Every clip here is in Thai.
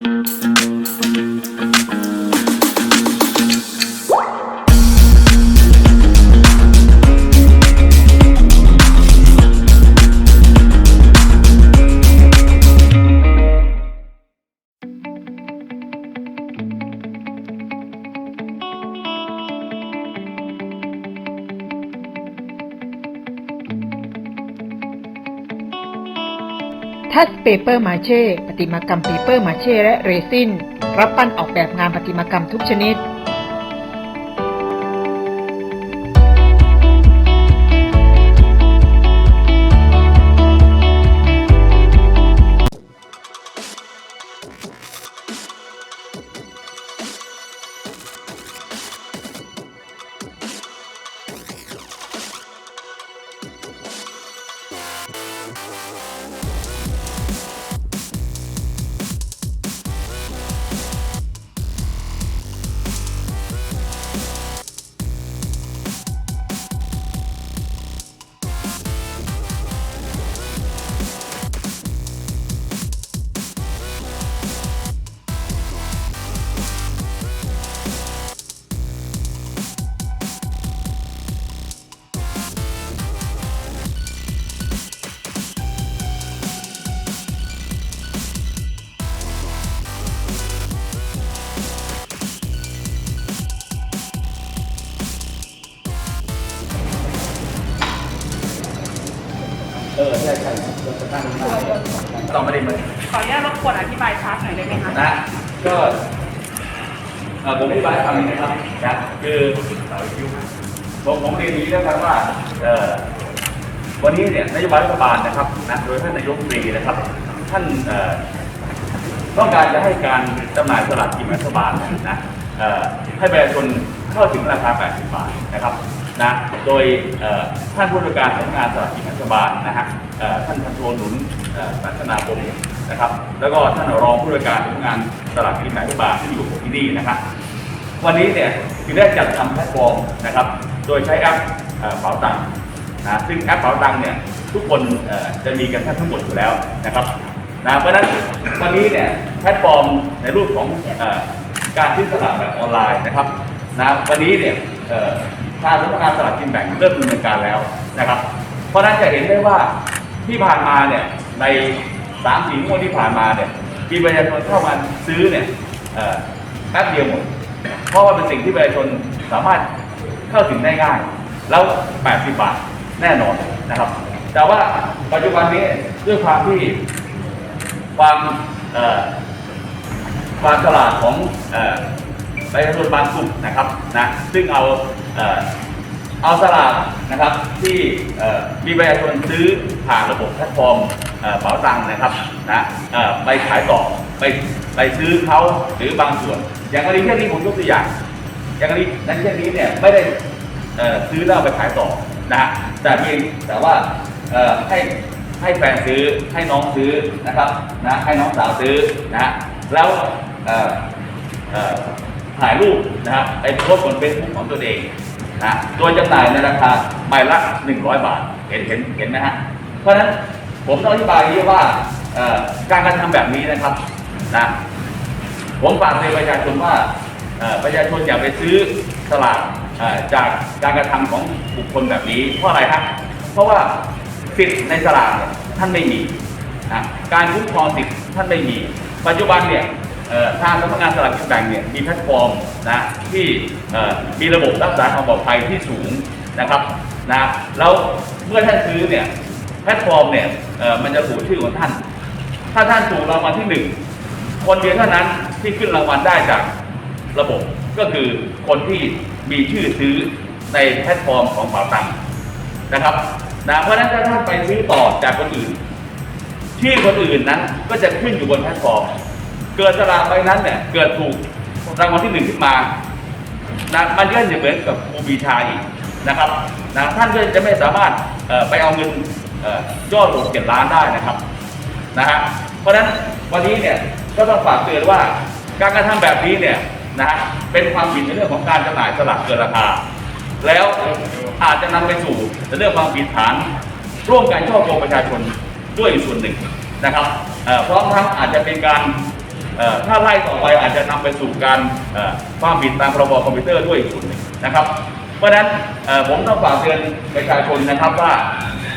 Música ทัสเปเปอร์มาเช่ประติมากรรมเปเปอร์มาเช่ และเรซิน รับปั้นออกแบบงานประติมากรรมทุกชนิด เออใช่ใช่เราจะตั้งหน้าต้องไม่ได้มาขออนุญาตรบกวนอธิบายชาร์ตหน่อยได้ไหมคะนะก็เอ่อผมอธิบายให้ฟังหน่อยนะครับนะคือผมผมเรียนอย่างนี้แล้วกันว่าเอ่อวันนี้เนี่ยนโยบายรัฐบาลนะครับนะโดยท่านนายกรัฐมนตรีนะครับ ท่านเอ่อต้องการจะให้การจำหน่ายสลากกินแบ่งรัฐบาลนะเอ่อให้ประชาชนเข้าถึงราคา 80 บาทนะครับ นะโดยท่านผู้ว่าการสำนักงานสลากกินแบ่งรัฐบาลนะฮะท่านพันโทหนุนพัฒนาคมนะครับ แล้วก็ท่านรองผู้ว่าการสำนักงานสลากกินแบ่งรัฐบาลที่อยู่ที่นี่นะครับวันนี้เนี่ยคือได้จัดทำแพลตฟอร์มนะครับ โดยใช้แอปเป๋าตังค์นะซึ่งแอปเป๋าตังค์เนี่ยทุกคนจะมีกันแทบทั้งหมดอยู่แล้วนะครับนะเพราะฉะนั้นวันนี้เนี่ยแพลตฟอร์มในรูปของการซื้อสลากแบบออนไลน์นะครับนะวันนี้เนี่ย ทางสำนักงานสลากกินแบ่งเริ่มดำเนินการแล้วนะครับ เพราะนั้นจะเห็นได้ว่าที่ผ่านมาเนี่ยในสามสี่งวดที่ผ่านมาเนี่ยมีประชาชนเข้ามาซื้อเนี่ยแป๊บเดียวหมดเพราะว่าเป็นสิ่งที่ประชาชนสามารถเข้าถึงได้ง่าย แล้ว 80 บาทแน่นอนนะครับ แต่ว่าปัจจุบันนี้ด้วยความที่ความเอ่อความฉลาดของเอ่อประชาชนบางกลุ่มนะครับนะซึ่งเอา เอาสลากนะครับที่มีประชาชนซื้อผ่านระบบแพลตฟอร์มเป๋าตังค์นะครับนะไปขายต่อไปไปซื้อเขาหรือบางส่วน อย่างกรณีเช่นนี้ผมยกตัวอย่าง อย่างกรณีนั้นเช่นนี้เนี่ยไม่ได้ซื้อแล้วเอาไปขายต่อนะฮะแต่เพียงแต่ว่าให้ให้แฟนซื้อให้น้องซื้อนะครับนะให้น้องสาวซื้อนะแล้ว ถ่ายรูปนะครับไปโพสต์บนเฟซบุ๊กของตัวเองนะโดยจำหน่ายในราคาใบละ 100 บาท เห็นเห็นเห็นไหมฮะ เพราะฉะนั้นผมต้องอธิบายยี้ว่าการกระทำแบบนี้นะครับนะผมฝากเตือนประชาชนว่าประชาชนอย่าไปซื้อสลากจากการกระทำของบุคคลแบบนี้ เพราะอะไรครับ เพราะว่าสิทธิ์ในสลากท่านไม่มีนะการคุ้มครองสิทธิ์ท่านไม่มี ปัจจุบันเนี่ย ทางสำนักงานสลากกินแบ่งเนี่ยมีแพลตฟอร์มนะที่มีระบบรักษาความปลอดภัยที่สูงนะครับนะแล้วเมื่อท่านซื้อเนี่ยแพลตฟอร์มเนี่ยมันจะถูกชื่อของท่าน ถ้าท่านถูกรางวัลที่หนึ่งคนเดียวเท่านั้นที่ขึ้นรางวัลได้จากระบบก็คือคนที่มีชื่อซื้อในแพลตฟอร์มของเป๋าตังค์นะครับนะเพราะฉะนั้นถ้าท่านไปซื้อต่อจากคนอื่น ชื่อคนอื่นนั้นก็จะขึ้นอยู่บนแพลตฟอร์ม เกิดสลากใบนั้นเนี่ยเกิดถูกรางวัลที่หนึ่งขึ้นมานะมันก็จะเหมือนกับครูปีชาอีกนะครับนะท่านก็จะไม่สามารถไปเอาเงินย่อยอดหกเจ็ดล้านได้นะครับนะฮะเพราะฉะนั้นวันนี้เนี่ยก็ต้องฝากเตือนว่าการกระทำแบบนี้เนี่ยนะฮะเป็นความผิดในเรื่องของการจำหน่ายสลากเกินราคา แล้วอาจจะนำไปสู่ในเรื่องความผิดฐาน ร่วมกันช่อโกงประชาชนด้วยส่วนหนึ่งนะครับเพร้อมทั้งอาจจะเป็นการ ถ้าไล่ต่อไปอาจจะนำไปสู่การความผิดตามพรบคอมพิวเตอร์ด้วยอีกส่วนหนึ่งนะครับ เพราะฉะนั้นผมต้องฝากเตือนประชาชนนะครับว่า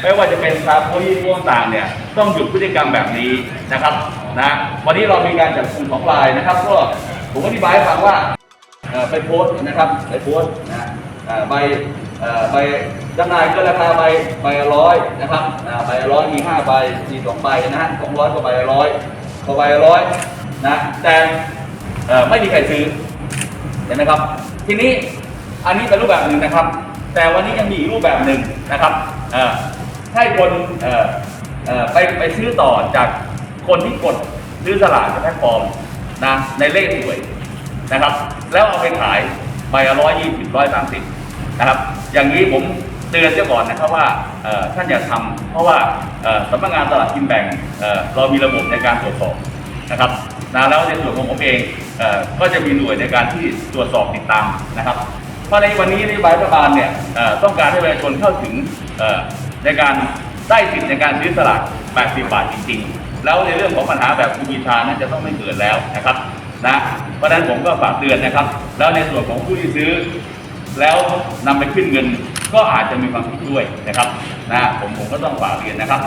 ไม่ว่าจะเป็นซาโพลีพวกต่างเนี่ยต้องหยุดพฤติกรรมแบบนี้นะครับนะวันนี้เรามีการจับกลุ่มของรายนะครับ ก็ผมอธิบายให้ฟังว่าไปโพสต์นะครับไปโพสต์นะใบใบจำหน่ายก็ราคาใบใบร้อยนะครับใบร้อยมีห้าใบมีสองใบนะฮะสองร้อยก็ใบร้อยก็ใบร้อย นะแต่ไม่มีใครซื้อเห็นไหมครับ ทีนี้อันนี้เป็นรูปแบบหนึ่งนะครับ แต่วันนี้ยังมีอีกรูปแบบหนึ่งนะครับให้คนไปไปซื้อต่อจากคนที่กดซื้อสลากจากแพลตฟอร์มนะในเลขสวยนะครับ แล้วเอาไปขายใบละร้อยยี่สิบร้อยสามสิบนะครับ อย่างนี้ผมเตือนเสียก่อนนะครับว่าท่านอย่าทำเพราะว่าสำนักงานตลาดกินแบ่งเรามีระบบในการตรวจสอบนะครับ นะแล้วในส่วนของผมเองเออก็จะมีหน่วยในการที่ตรวจสอบติดตามนะครับ เพราะในวันนี้นโยบายรัฐบาลเนี่ยต้องการให้ประชาชนเข้าถึงในการได้สิทธิ์ในการซื้อสลาก80 บาทจริงๆ แล้วในเรื่องของปัญหาแบบครูปีชานั้นจะต้องไม่เกิดแล้วนะครับนะเพราะฉะนั้นผมก็ฝากเตือนนะครับ แล้วในส่วนของผู้ที่ซื้อ แล้วนำไปขึ้นเงินก็อาจจะมีความผิดด้วยนะครับนะผมผมก็ต้องฝากเรียนนะครับ